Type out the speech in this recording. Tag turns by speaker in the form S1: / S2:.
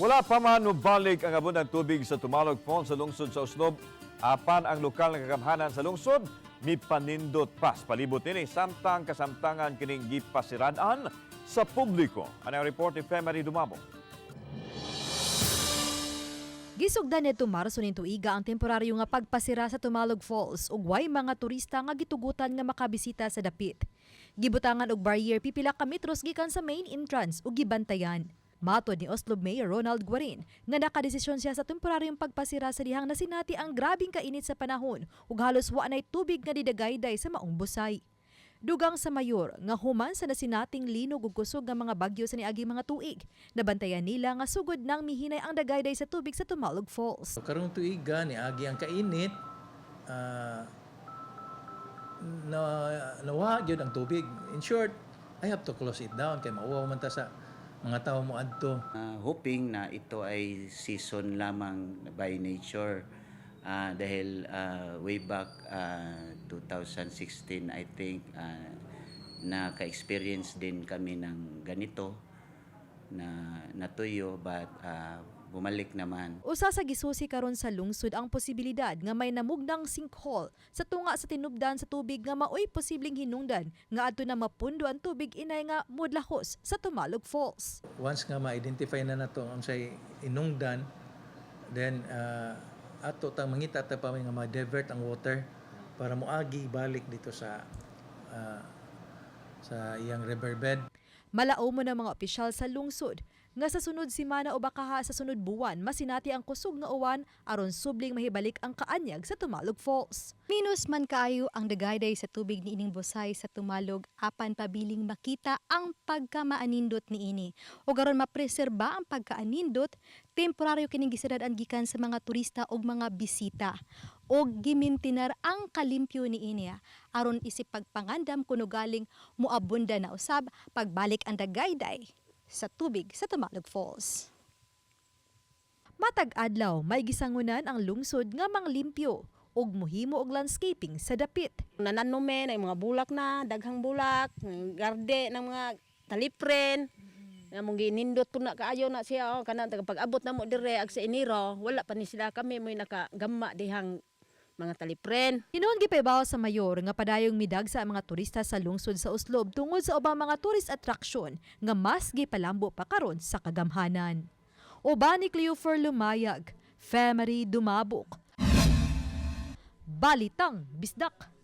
S1: Wala pa man balik ang abot ng tubig sa Tumalog Falls sa lungsod sa Oslob. Apan ang lokal nga kagamhanan sa lungsod, mi panindot pas palibot ini samtang kasamtangan kining gipasiradan sa publiko. Ano ang report ni Femery Dumabo?
S2: Gisugdan nito Marso nin tuiga ang temporaryo nga pagpasira sa Tumalog Falls ug way mga turista nga gitugutan nga makabisita sa dapit. Gibutangan og barrier pipila ka metros gikan sa main entrance ug gibantayan. Matod ni Oslo Mayor Ronald Guarin nga nakadesisyon siya sa temporaryong pagpasira sa dihang nasinati ang grabing kainit sa panahon ug halos wa nay tubig nga didagayday sa maong busay. Dugang sa mayor nga human sa nasinating linog ug kusog nga mga bagyo sa niagi mga tuig. Nabantayan nila nga sugod nang mihinay ang dagayday sa tubig sa Tumalog Falls.
S3: Karong tuiga ni agi ang kainit ah, na nawa gyud ang tubig. In short, I have to close it down kay mauwaw man ta sa mga tao mo adto.
S4: Ah, hoping na ito ay season lamang by nature Ah, dahil ah, way back ah, 2016 I think ah, naka-experience din kami ng ganito na natuyo but ah, bumalik naman
S2: Usa sa gisusi karon sa lungsod ang posibilidad nga may namugdang sinkhole sa tunga sa tinubdan sa tubig nga maoy posibleng hinungdan nga adto na mapundo ang tubig inay nga mudlahos sa Tumalog Falls.
S3: Once nga ma-identify na nato ang say inungdan, then ah, ato tang mangita ta pa nga ma-divert ang water para moagi balik dito sa ah, sa iyang riverbed.
S2: Malao mo ng mga opisyal sa lungsod nga sa sunod simana o bakaha sa sunod buwan masinati ang kusog nga uwan aron subling mahibalik ang kaanyag sa Tumalog Falls.
S5: Minus man kaayo ang dagayday sa tubig ni ining busay sa tumalog apan pabiling makita ang pagkamaanindot ni ini. O garon mapreserba ang pagkaanindot, temporaryo kining gisiradan gikan sa mga turista ug mga bisita. O gimintinar ang kalimpyo ni ini ah, aron isip pagpangandam kuno galing muabunda na usab pagbalik ang dagayday sa tubig sa Tumalog Falls.
S2: Matag adlaw may gisangunan ang lungsod nga manglimpyo ug muhimo og landscaping sa dapit.
S6: nananumen ay mga bulak na, daghang bulak, garde ng mga talipren. Nga mong ginindot ko na kaayo na siya oh, kana pag abot na mo dire ag sa iniro, wala pa ni sila kami mo nakagamma dihang mga talipren.
S2: Hinuon gipabaw sa mayor nga padayong midag sa mga turista sa lungsod sa Oslob tungod sa ubang mga tourist attraction nga mas gipalambo pa karon sa kagamhanan. Uban ni Cleofer Lumayag, Femery Dumabok. Balitang Bisdak.